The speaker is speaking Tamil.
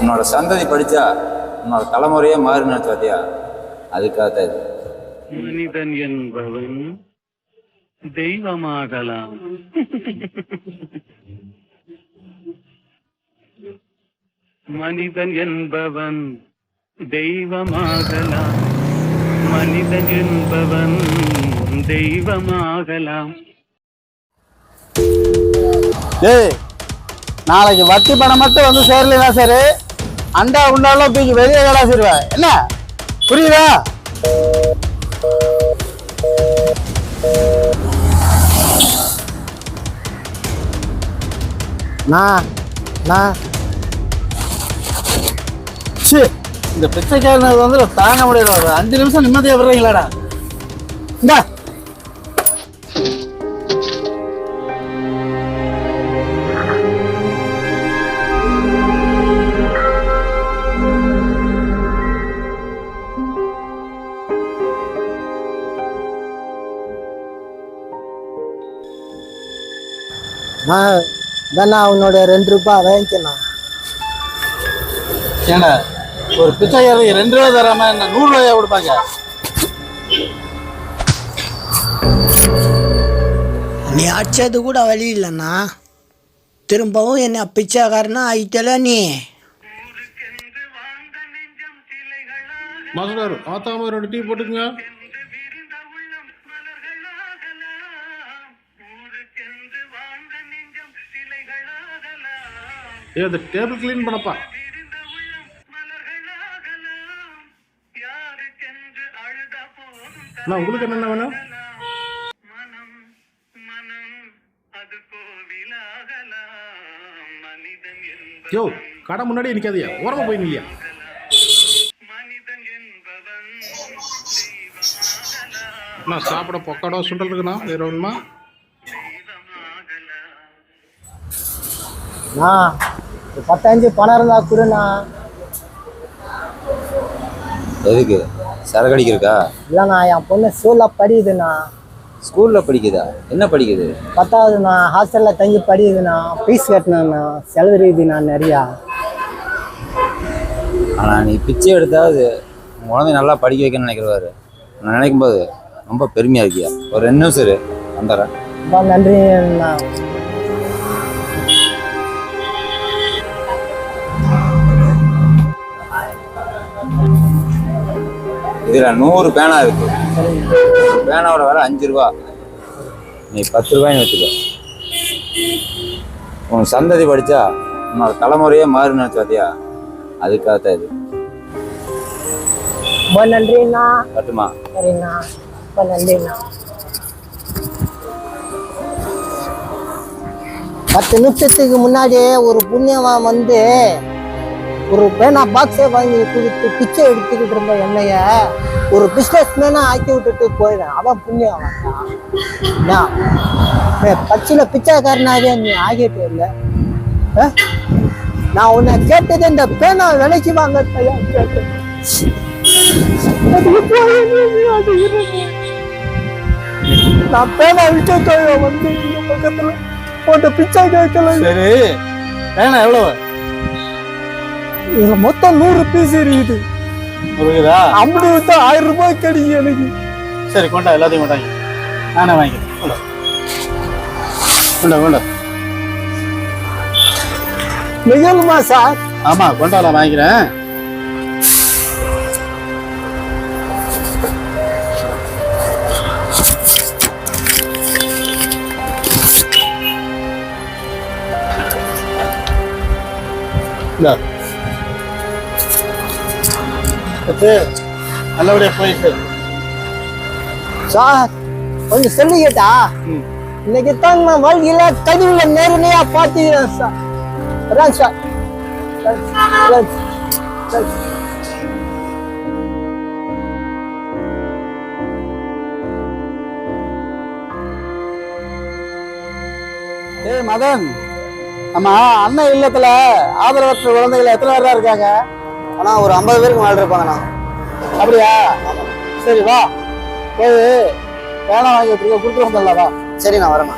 உன்னோட சந்ததி படிச்சா உன்னோட தலைமுறையே மாறினு பார்த்தியா அதுக்காக தான் இது. மனிதன் என்பவன் தெய்வமாகலாம். மனிதன் என்பவன் தெய்வமாகலாம். மனிதன் என்பவன் தெய்வமாகலாம். டேய் நாளைக்கு வட்டி பணம் மட்டும் வந்து சேரலாம் சரி? அண்டா உண்டாலாம் தூக்கி வெளியே கடாசிடுவேன் என்ன? புரியுதா? நான் நான். ச்சீ, இந்த பிச்சைக்காரனது வந்து தாங்க முடியல. ஒரு அஞ்சு நிமிஷம் நிம்மதியா விடுறீங்களாடா? இந்தா. நான் தானே உன்னோட ரெண்டு ரூபாய் வாங்கிக்கணும். ஏண்டா ஒரு பிச்சைக்காரருக்கு ரெண்டு ரூபா தராம என்ன நூறு ரூபாயா கொடுப்பாங்க? நீ அடிச்சது கூட வழி இல்லைண்ணா. திரும்பவும் என்ன பிச்சைக்காரனா ஆயிட்டல நீ. மாஸ்டர் ஆத்தாம ரெண்டு டீ போட்டுக்குங்க. ஏ அந்த டேபிள் க்ளீன் பண்ணப்பா. அண்ணா உங்களுக்கு என்னென்ன வேணும்? யோ கடை முன்னாடியே நிற்காதியா ஓரமாக போய் இல்லையா நான் சாப்பிட பொக்காடோ சுண்டல் இருக்குண்ணா. வேற ஒன்றுமா ஆ ஒரு பத்தஞ்சு பணம் இருந்தா கொடுண்ணா. எதுக்கு? சரக்கு அடிக்கிறக்கா? இல்லைண்ணா என் பொண்ணு ஸ்கூலில் படிக்குதுண்ணா. ஸ்கூலில் படிக்குதா? என்ன படிக்குது? பத்தாவதுண்ணா ஹாஸ்டலில் தங்கி படிக்குதுண்ணா. ஃபீஸ் கட்டணுண்ணா செலவு இருக்குதுண்ணா நிறையா. ஆனால் நீ பிச்சை எடுத்தாவது குழந்தை நல்லா படிக்க வைக்கணும்னு நினைக்கிறவாரு. நான் நினைக்கும் போது ரொம்ப பெருமையாக இருக்கியா? ஒரு ரெண்டு நிமிஷம் இரு வந்துடுறேன். ரொம்ப நன்றிண்ணா. இதில் நூறு பேனா இருக்கு. பேனாவோட விலை அஞ்சு ரூபா. நீ பத்து ரூபாய்னு வச்சுக்கோ. உன் சந்ததி படிச்சா உன்னோட தலைமுறையே மாறினு பார்த்தியா அதுக்காக தான் இது. ரொம்ப நன்றிண்ணா. கட்டுமா சரிண்ணா. ரொம்ப நன்றிண்ணா. பத்து நிமிஷத்துக்கு முன்னாடியே ஒரு புண்ணியவன் வந்து ஒரு பேனா பாக்ஸே வாங்கி கொடுத்து பிச்சை எடுத்துக்கிட்டு இருந்த என்னைய ஒரு பிஸ்னஸ் மேனா ஆக்கி விட்டுட்டு போயிடுறேன். அவன் புண்ணியம் அவன் பச்சில பிச்சைக்காரனாவே நீ ஆகிட்டு இல்லை. நான் உன்னை கேட்டது இந்த பேனா விலைக்கு வாங்க கேட்டேன்? நான் பேனா விட்டு வந்து பக்கத்துல போட்டு பிச்சை கேட்கல. சரி. பேனா எவ்வளவு? இதுல மொத்தம் நூறு பீஸ் இருக்குது புரியுதா? ஐம்பது வித்தா ஆயிரம் ரூபாய் கிடைக்கும் எனக்கு. சரி கொண்டா எல்லாத்தையும் கொண்டாங்க. நானே வாங்கிக்கிறேன். கொண்டா. கொண்டா கொண்டா. நிகழுமா சார்? ஆமா கொண்டா நான் வாங்கிக்கிறேன். இந்தா. பத்து, நல்லபடியா போயிட்டு. சார் கொஞ்சம் சொல்லி கேட்டா ம். இன்னைக்கு தான் நான் வாழ்க்கையில கதிவுல நேரடியா பாத்துக்கிறேன் சார். அதான் சார். ஏய் மதன். நம்ம அண்ணன் இல்லத்துல ஆதரவற்ற குழந்தைகள் எத்தனை பேர் இருக்காங்க? ஆனா ஒரு ஐம்பது பேருக்கு மேல இருப்பாங்கண்ணா. அப்படியா? சரி வா. போய் வேணாம் வாங்கி கொடுத்துட்டு வந்துடலாம் வா. சரிண்ணா வரேண்ணா